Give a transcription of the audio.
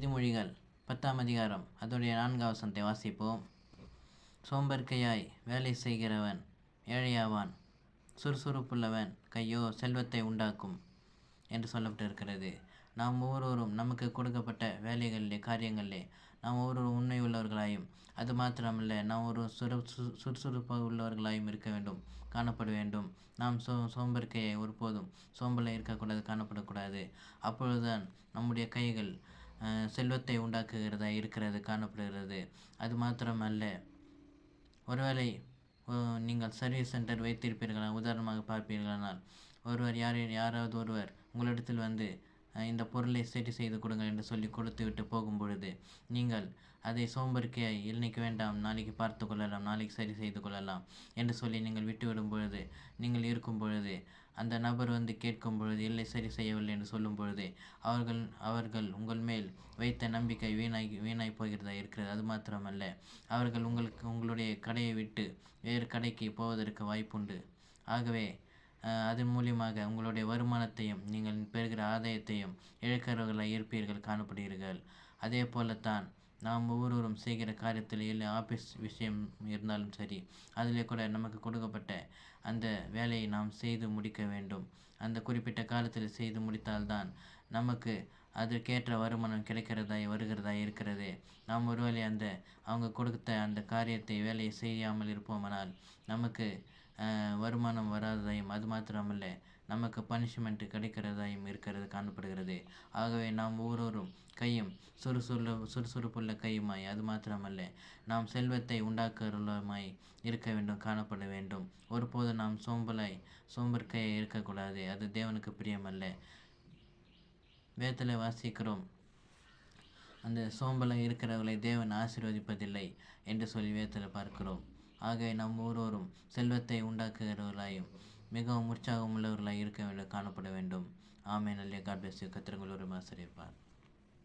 இதுமொழிகள் பத்தாம் அதிகாரம். அதோடைய நான்காம் வசனத்தை வாசிப்போம். சோம்பற்கையாய் வேலை செய்கிறவன் ஏழையாவான். சுறுசுறுப்புள்ளவன் கையோ செல்வத்தை உண்டாக்கும் என்று சொல்லப்பட்டிருக்கிறது. நாம் ஒவ்வொருவரும் நமக்கு கொடுக்கப்பட்ட வேலைகளிலே காரியங்களிலே நாம் ஒவ்வொரு உண்மை உள்ளவர்களாயும் அது மாத்திரமல்ல நாம் ஒரு சுறு சு- சுறுசுறுப்பாக உள்ளவர்களாயும் இருக்க வேண்டும் காணப்பட வேண்டும். நாம் சோ சோம்பற்கையை ஒருபோதும் சோம்பலை இருக்கக்கூடாது காணப்படக்கூடாது. அப்பொழுதுதான் நம்முடைய கைகள் செல்வத்தை உண்டாக்குகிறதா இருக்கிறது காணப்படுகிறது. அது மாத்திரமல்ல. ஒருவேளை நீங்கள் சர்வீஸ் சென்டர் வைத்திருப்பீர்களா? உதாரணமாக பார்ப்பீர்களானால் ஒருவர் யார் யாராவது ஒருவர் உங்களிடத்தில் வந்து இந்த பொருளை சரி செய்து கொடுங்கள் என்று சொல்லி கொடுத்து விட்டு போகும் பொழுது நீங்கள் அதை சோம்பறிக்கையாய் இன்னைக்கு வேண்டாம் நாளைக்கு பார்த்து கொள்ளலாம் நாளைக்கு சரி செய்து கொள்ளலாம் என்று சொல்லி நீங்கள் விட்டுவிடும் பொழுது நீங்கள் இருக்கும் பொழுது அந்த நபர் வந்து கேட்கும் பொழுது இல்லை சரி செய்யவில்லை என்று சொல்லும் பொழுது அவர்கள் அவர்கள் உங்கள் மேல் வைத்த நம்பிக்கை வீணாய் வீணாய் போகிறதா இருக்கிறது? அது மாத்திரமல்ல. அவர்கள் உங்களுக்கு உங்களுடைய கடையை விட்டு வேறு கடைக்கு போவதற்கு வாய்ப்புண்டு. ஆகவே அதன் மூலியமாக உங்களுடைய வருமானத்தையும் நீங்கள் பெறுகிற ஆதாயத்தையும் இழக்கிறவர்களாக இருப்பீர்கள் காணப்படுகிறீர்கள் அதே போலத்தான் நாம் ஒவ்வொருவரும் செய்கிற காரியத்தில் இல்லை ஆஃபீஸ் விஷயம் இருந்தாலும் சரி அதிலே கூட நமக்கு கொடுக்கப்பட்ட அந்த வேலையை நாம் செய்து முடிக்க வேண்டும். அந்த குறிப்பிட்ட காலத்தில் செய்து முடித்தால்தான் நமக்கு அதற்கேற்ற வருமானம் கிடைக்கிறதாய் வருகிறதாய் இருக்கிறது. நாம் ஒருவேளை அந்த அவங்க கொடுத்த அந்த காரியத்தை வேலையை செய்யாமல் இருப்போமானால் நமக்கு வருமானம் வராததாயும் அது மாத்திரமல்ல நமக்கு பனிஷ்மெண்ட் கிடைக்கிறதாயும் இருக்கிறது காணப்படுகிறது. ஆகவே நாம் ஒவ்வொருவரும் கையும் சுறுசுறு சுறுசுறுப்புள்ள கையுமாய் அது மாத்திரமல்ல நாம் செல்வத்தை உண்டாக்குறமாய் இருக்க வேண்டும் காணப்பட வேண்டும். ஒருபோது நாம் சோம்பலாய் சோம்பற்கையை இருக்கக்கூடாது அது தேவனுக்கு பிரியமல்ல. வேத்தலை வாசிக்கிறோம் அந்த சோம்பலாய் இருக்கிறவர்களை தேவன் ஆசீர்வதிப்பதில்லை என்று சொல்லி வேத்தலை பார்க்கிறோம். ஆக நம் ஒருவரும் செல்வத்தை உண்டாக்குகிறவர்களாயும் மிகவும் உற்சாகம் உள்ளவர்களாய் இருக்க வேண்டும் காணப்பட வேண்டும். ஆமே நல்ல காட் பிளஸ் கத்திரங்கள் ஒரு ஆசிரியப்பார்